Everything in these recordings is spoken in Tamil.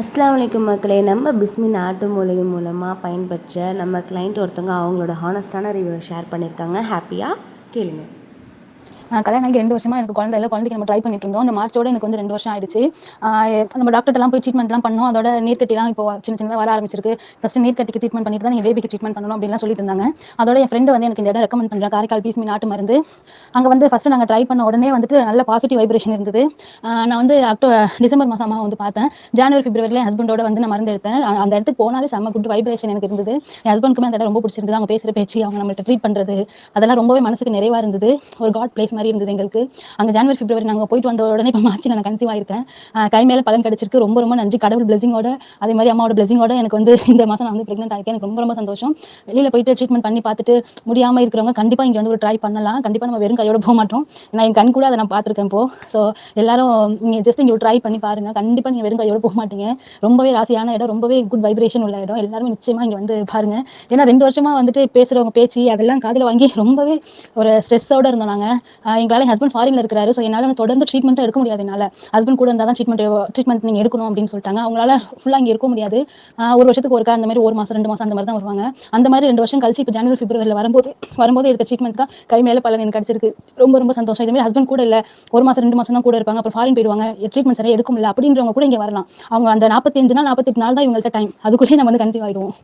அஸ்ஸலாமு அலைக்கும் மக்களே நம்ம பிஸ்மி நாட்டு மூலிகை மூலமாக பயன்பெற்ற நம்ம கிளைண்ட் ஒருத்தவங்க அவங்களோட ஹானஸ்டான ரிவ்யூ ஷேர் பண்ணியிருக்காங்க ஹாப்பியாக கேளுங்கள் கல்யாணம் ஆகி ரெண்டு வருஷமா எனக்கு குழந்தை இல்லை. குழந்தைக்கு நம்ம ட்ரை பண்ணிட்டு இருந்தோம். அந்த மார்ச்சோட எனக்கு வந்து ரெண்டு வருஷம் ஆயிடுச்சு. ஆஹ் நம்ம டாக்டர்லாம் போய் ட்ரீட்மெண்ட்லாம் பண்ணோம். அதோட நீர்க்கட்டிலாம் இப்போ சின்ன சின்னதாக வர ஆரம்பிச்சிருக்கு. ஃபர்ஸ்ட் நீர்க்கட்டிக்கு ட்ரீட்மெண்ட் பண்ணிட்டு தான் நீங்கள் பேபிக்கு ட்ரீட்மெண்ட் பண்ணணும் அப்படின்லாம் சொல்லிட்டு இருந்தாங்க. அதோட என் ஃப்ரெண்டு வந்து எனக்கு இந்த இடம் ரெக்கமெண்ட் பண்ணுறேன் காரைக்கால் பீஸ்மி நாட்டு மருந்து. அங்கே வந்து ஃபர்ஸ்ட் நாங்கள் ட்ரை பண்ண உடனே வந்துட்டு நல்ல பாசிட்டிவ் வைப்ரேஷன் இருந்தது. நான் வந்து அக்டோ டிசம்பர் மாசமா வந்து பார்த்தேன். ஜனவரி பிப்ரவரியில் என் ஹஸ்பண்டோட வந்து நான் மருந்து எடுத்தேன். அந்த இடத்துக்கு போனாலே செம்ம குட் வைப்ரேஷன் எனக்கு இருந்தது. என் ஹஸ்பண்டுக்குமே அந்த இடம் ரொம்ப பிடிச்சிருந்தது. அவங்க பேசுகிற பேச்சு அவங்க நம்மள்ட்ட ட்ரீட் பண்ணுறது அதெல்லாம் ரொம்பவே மனசுக்கு நிறைவா இருந்தது. ஒரு காட் பிளேஸ் மாதிரி இருந்தது எங்களுக்கு. அங்கே ஜனவரி பிப்ரவரி நாங்கள் போயிட்டு வந்த உடனே இப்போ மார்ச்சில் நான் கன்சீவ் ஆயிருக்கேன். கை மேலே பலன் கிடைச்சிருக்கு. ரொம்ப ரொம்ப நன்றி. கடவுள் பிளஸிங்கோட அதே மாதிரி அம்மாவோட பிளஸிங்கோட எனக்கு வந்து இந்த மாதம் நான் வந்து ப்ரெக்னென்ட் ஆயிருக்கேன். எனக்கு ரொம்ப ரொம்ப சந்தோஷம். வெளியில் போயிட்டு ட்ரீட்மெண்ட் பண்ணி பார்த்துட்டு முடியாமல் இருக்கிறவங்க கண்டிப்பாக இங்கே வந்து ஒரு ட்ரை பண்ணலாம். கண்டிப்பாக நம்ம வெறும் கையோட போக மாட்டோம். நான் என் கண் கூட அதை நான் பார்த்துருக்கேன் இப்போ. ஸோ எல்லாரும் நீங்கள் ஜஸ்ட் இங்கே ஒரு ட்ரை பண்ணி பாருங்க. கண்டிப்பாக நீங்கள் வெறும் கையோட போக மாட்டீங்க. ரொம்பவே ராசியான இடம். ரொம்பவே குட் வைப்ரேஷன் உள்ள இடம். எல்லாருமே நிச்சயமா இங்கே வந்து பாருங்க. ஏன்னா ரெண்டு வருஷமா வந்துட்டு பேசுறவங்க பேச்சு அதெல்லாம் காதில் வாங்கி ரொம்பவே ஒரு ஸ்ட்ரெஸ்ஸோட இருந்தோம் நாங்கள் எங்களால் என் ஹஸ்பண்ட் ஃபாரின்ல இருக்கிறாரு ஸோ என்னால் தொடர்ந்து ட்ரீட்மெண்ட்டும் எடுக்க முடியாது என்னால் ஹஸ்பண்ட் கூட இருந்தால் தான் ட்ரீட்மெண்ட் ட்ரீட்மெண்ட் நீங்கள் எடுக்கணும் அப்படின்னு சொல்லிட்டாங்க. அவங்களால ஃபுல்லாக இங்கே இருக்க முடியாது. ஒரு வருஷத்துக்கு ஒருக்கா அந்த மாதிரி ஒரு மாதம் ரெண்டு மாதம் அந்த மாதிரி தான் வருவாங்க. அந்த மாதிரி ரெண்டு வருஷம் கழிச்சு இப்போ ஜனவரி பிப்ரவரியில் வரும்போது வரும்போது எடுத்த ட்ரீட்மெண்ட் தான் கை மேலே பலன் எனக்கு கிடைச்சிருக்கு. ரொம்ப ரொம்ப சந்தோஷம். இதுமாதிரி ஹஸ்பண்ட் கூட இல்லை. ஒரு மாதம் ரெண்டு மாதம் தான் கூட இருப்பாங்க. அப்புறம் ஃபாரின் போயிடுவாங்க. ட்ரீட்மெண்ட் சரியாக எடுக்க முடியல. அப்படின்றவங்க கூட இங்கே வரலாம். அவங்க அந்த நாற்பத்தஞ்சு நாள் நாற்பத்தெட்டு நாள் தான் இவங்கள்ட்ட டைம் அதுக்குள்ளேயே நம்ம வந்து கன்சீவ் ஆயிடுவோம்.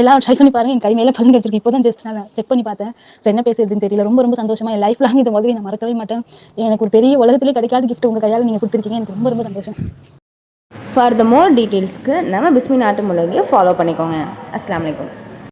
எல்லாம் ட்ரை பண்ணி பாருங்க. என் கை மேலே பலன் கிடைச்சிருக்கு. இப்போ தான் ஜஸ்ட் நான் செக் பண்ணி பார்த்தேன். ஸோ என்ன பேசுறதுன்னு தெரியல. ரொம்ப ரொம்ப சந்தோஷமா. என் லைஃப் லாங் இந்த மாதிரி நான் மறக்கவே மாட்டேன். எனக்கு ஒரு பெரிய உலகத்திலே கிடைக்காத கிஃப்ட் உங்கள் கையால் நீங்கள் கொடுத்துருக்கீங்க. எனக்கு ரொம்ப ரொம்ப சந்தோஷம். ஃபார் த மோர் டீட்டெயில்ஸ்க்கு நம்ம பிஸ்மி நாட்டு முலகையை ஃபாலோ பண்ணிக்கோங்க. அஸ்லாம் வலைக்கம்